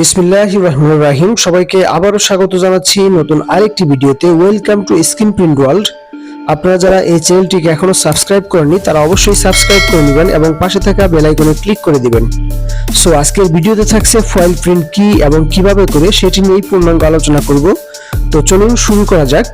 বিসমিল্লাহ রহমান রাহিম। সবাইকে আবারও স্বাগত জানাচ্ছি নতুন আরেকটি ভিডিওতে। Welcome to screen print world আপনারা যারা এই চ্যানেলটিকে এখনও সাবস্ক্রাইব করেননি, তারা অবশ্যই সাবস্ক্রাইব করে নেবেন এবং পাশে থাকা বেলাইকনে ক্লিক করে দিবেন। সো আজকের ভিডিওতে থাকছে ফয়েল প্রিন্ট কী এবং কীভাবে করে সেটি নিয়েই পূর্ণাঙ্গ আলোচনা করব। তো চলুন শুরু করা যাক।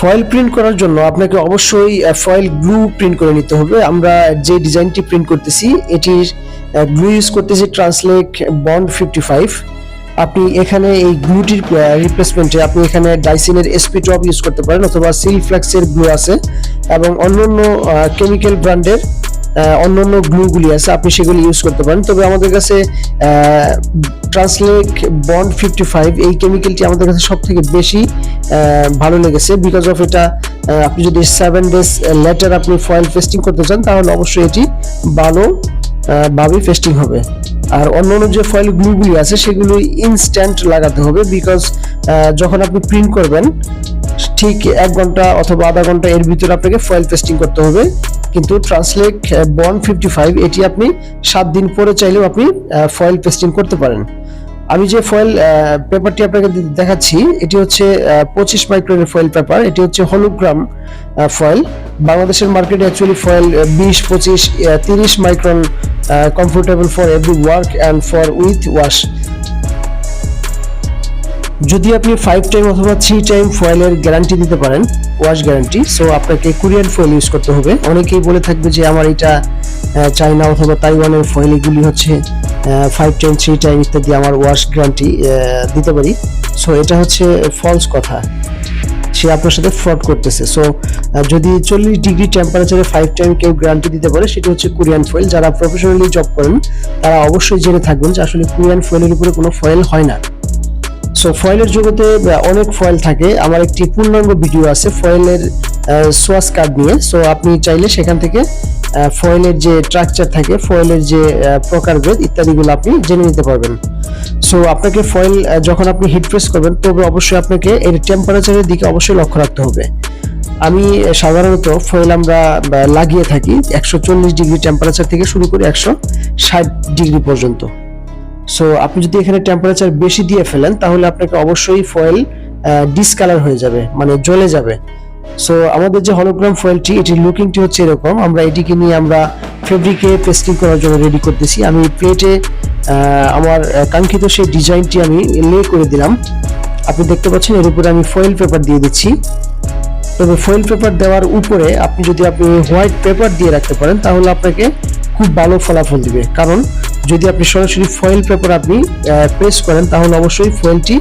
ফয়েল প্রিন্ট করার জন্য আপনাকে অবশ্যই ফয়েল গ্লু প্রিন্ট করে নিতে হবে। আমরা যে ডিজাইনটি প্রিন্ট করতেছি, এটির গ্লু ইউজ করতেছি ট্রান্সলেট বন্ড ফিফটি ফাইভ আপনি এখানে এই গ্লুটির রিপ্লেসমেন্টে আপনি এখানে ডাইসিনের এসপি টপ ইউজ করতে পারেন অথবা সিল ফ্ল্যাক্সের গ্লু আছে। এবং অন্য অন্য কেমিক্যাল ব্র্যান্ডের অন্য অন্য গ্লুগুলি আছে, আপনি সেগুলি ইউজ করতে পারেন। তবে আমাদের কাছে ট্রান্সলেট বন্ড ফিফটি ফাইভ এই কেমিক্যালটি আমাদের কাছে সব থেকে বেশি ভালো লেগেছে বিকজ অফ এটা আপনি যদি সেভেন ডেজ লেটার আপনি ফয়েল পেস্টিং করতে চান, তাহলে অবশ্যই এটি ভালো ভাবে পেস্টিং হবে। আর অন্য অন্য যে ফয়েল গ্লুগুলি আছে, সেগুলো ইনস্ট্যান্ট লাগাতে হবে বিকজ যখন আপনি প্রিন্ট করবেন, ঠিক এক ঘণ্টা অথবা আধা ঘণ্টা এর ভিতরে আপনাকে ফয়েল পেস্টিং করতে হবে। কিন্তু ট্রান্সলেট বন্ড ফিফটি ফাইভ এটি আপনি সাত দিন পরে চাইলেও আপনি ফয়েল পেস্টিং করতে পারেন। আমি যে ফয়েল পেপারটি আপনাকে দেখাচ্ছি, এটি হচ্ছে পঁচিশ মাইক্রনের ফয়েল পেপার এটি হচ্ছে হলোগ্রাম ফয়েল বাংলাদেশের মার্কেটে অ্যাকচুয়ালি ফয়েল বিশ, পঁচিশ তিরিশ micron comfortable for every work and for with wash যদি আপনি ফাইভ টাইম অথবা থ্রি টাইম ফয়েলের গ্যারান্টি দিতে পারেন ওয়াশ গ্যারান্টি সো আপনাকে কোরিয়ান ফয়েল ইউজ করতে হবে। অনেকেই বলে থাকবে যে আমার এটা চায়না অথবা তাইওয়ানের ফয়েল এগুলি হচ্ছে ফাইভ টাইম থ্রি টাইম ইত্যাদি আমার ওয়াশ গ্যারান্টি দিতে পারি। সো এটা হচ্ছে ফলস কথা। সে আপনার সাথে ফ্রড করতেছে। সো যদি চল্লিশ ডিগ্রি টেম্পারেচারে ফাইভ টাইম কেউ গ্যারান্টি দিতে পারে, সেটা হচ্ছে কোরিয়ান ফয়েল যারা প্রফেশনালি জব করেন, তারা অবশ্যই জেনে থাকবেন যে আসলে কোরিয়ান ফয়েলের উপরে কোনো ফয়েল হয় না। সো ফয়েলের জগতে অনেক ফয়েল থাকে। আমার একটি পূর্ণাঙ্গ ভিডিও আছে ফয়েলের সোয়াস কার্ড নিয়ে। সো আপনি চাইলে সেখান থেকে ফয়েলের যে স্ট্রাকচার থাকে ফয়েলের যে প্রকারভেদ ইত্যাদিগুলো আপনি জেনে নিতে পারবেন। সো আপনাকে ফয়েল যখন আপনি হিট প্রেস করবেন, তবে অবশ্যই আপনাকে এর টেম্পারেচারের দিকে অবশ্যই লক্ষ্য রাখতে হবে। আমি সাধারণত ফয়েল আমরা লাগিয়ে থাকি একশো চল্লিশ ডিগ্রি টেম্পারেচার থেকে শুরু করে একশো ষাট ডিগ্রি পর্যন্ত। সো আপনি যদি এখানে টেম্পারেচার বেশি দিয়ে ফেলেন, তাহলে আপনাকে অবশ্যই ফয়েল ডিসকালার হয়ে যাবে মানে জ্বলে যাবে। সো আমাদের যে হলোগ্রাম ফয়েলটি এটির লুকিংটি হচ্ছে এরকম। আমরা এটিকে নিয়ে আমরা ফেব্রিকে পেস্টিং করার জন্য রেডি করতেছি। আমি প্লেটে আমার কাঙ্ক্ষিত সেই ডিজাইনটি আমি লে করে দিলাম। আপনি দেখতে পাচ্ছেন, এর উপরে আমি ফয়েল পেপার দিয়ে দিচ্ছি। তবে ফয়েল পেপার দেওয়ার উপরে আপনি যদি আপনি হোয়াইট পেপার দিয়ে রাখতে পারেন, তাহলে আপনাকে খুব ভালো ফলাফল দিবে। কারণ যদি আপনি সরাসরি ফয়েল পেপার আপনি প্রেস করেন, তাহলে অবশ্যই ফয়েলটি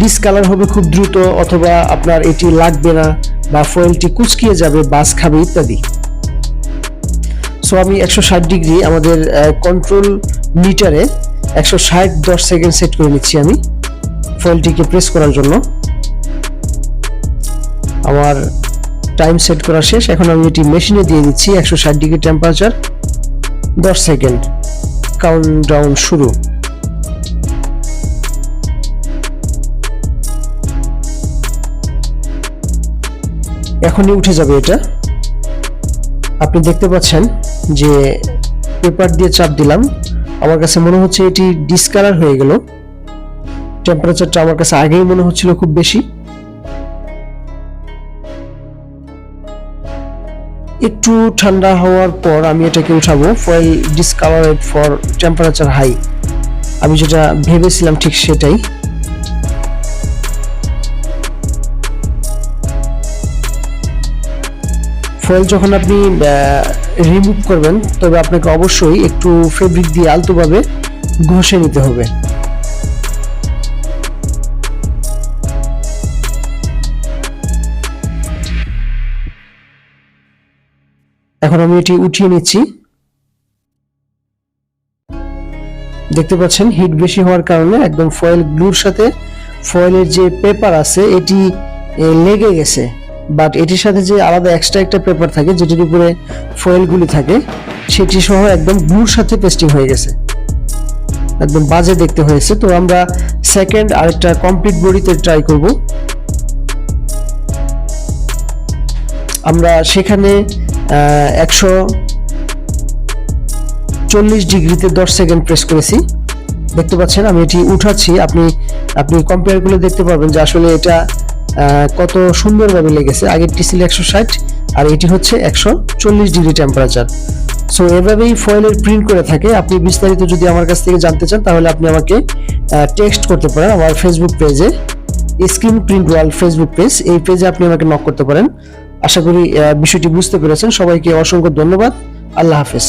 ডিসকালার হবে খুব দ্রুত, অথবা আপনার এটি লাগবে না, বা ফয়েলটি কুচকিয়ে যাবে, বাস খাবে ইত্যাদি। সো আমি একশো ষাট ডিগ্রি আমাদের কন্ট্রোল মিটারে একশো ষাট দশ সেকেন্ড সেট করে নিচ্ছি আমি ফয়েলটিকে প্রেস করার জন্য। আমার টাইম সেট করা শেষ, এখন আমি এটি মেশিনে দিয়ে দিচ্ছি একশো ষাট ডিগ্রি টেম্পারেচার দশ সেকেন্ড। কাউন্ট ডাউন শুরু। এখনই উঠে যাবে এটা। আপনি দেখতে পাচ্ছেন যে পেপার দিয়ে চাপ দিলাম। আমার কাছে মনে হচ্ছে এটি ডিসকালার হয়ে গেল। টেম্পারেচারটা আমার কাছে আগেই মনে হচ্ছিল খুব বেশি। একটু ঠান্ডা হওয়ার পর আমি এটাকে উঠাবো foil discoloured for temperature high আমি যেটা ভেবেছিলাম ঠিক সেটাই। ফয়েল যখন আপনি রিমুভ করবেন, তবে আপনাকে অবশ্যই একটু ফেব্রিক দিয়ে আলতোভাবে ঘষে নিতে হবে। এখন আমি এটি উঠিয়ে নিচ্ছি। দেখতে পাচ্ছেন, হিট বেশি হওয়ার কারণে একদম ফয়েল গ্লুর সাথে ফয়েলের যে পেপার আছে, এটি লেগে গেছে। বাট এটির সাথে যে আলাদা এক্সট্রা একটা পেপার থাকে, যেটির উপরে ফয়েলগুলি থাকে, সেটি সহ একদম ব্লুর সাথে পেস্টিং হয়ে গেছে। একদম বাজে দেখতে হয়েছে। তো আমরা সেকেন্ড আরেকটা কমপ্লিট বডিতে ট্রাই করব। আমরা সেখানে একশো চল্লিশ ডিগ্রিতে দশ সেকেন্ড প্রেস করেছি। দেখতে পাচ্ছেন, আমি এটি উঠাচ্ছি। আপনি আপনি কম্পেয়ার করলে দেখতে পারবেন যে আসলে এটা কত সুন্দরভাবে লেগেছে। আগেরটি ছিল একশো ষাট, আর এটি হচ্ছে একশো চল্লিশ ডিগ্রি টেম্পারেচার সো এভাবেই ফয়েলের প্রিন্ট করে থাকে। আপনি বিস্তারিত যদি আমার কাছ থেকে জানতে চান, তাহলে আপনি আমাকে টেক্সট করতে পারেন। আমার ফেসবুক পেজে screen print world Facebook page এই পেজে আপনি আমাকে নক করতে পারেন। আশা করি বিষয়টি বুঝতে পেরেছেন। সবাইকে অসংখ্য ধন্যবাদ। আল্লাহ হাফেজ।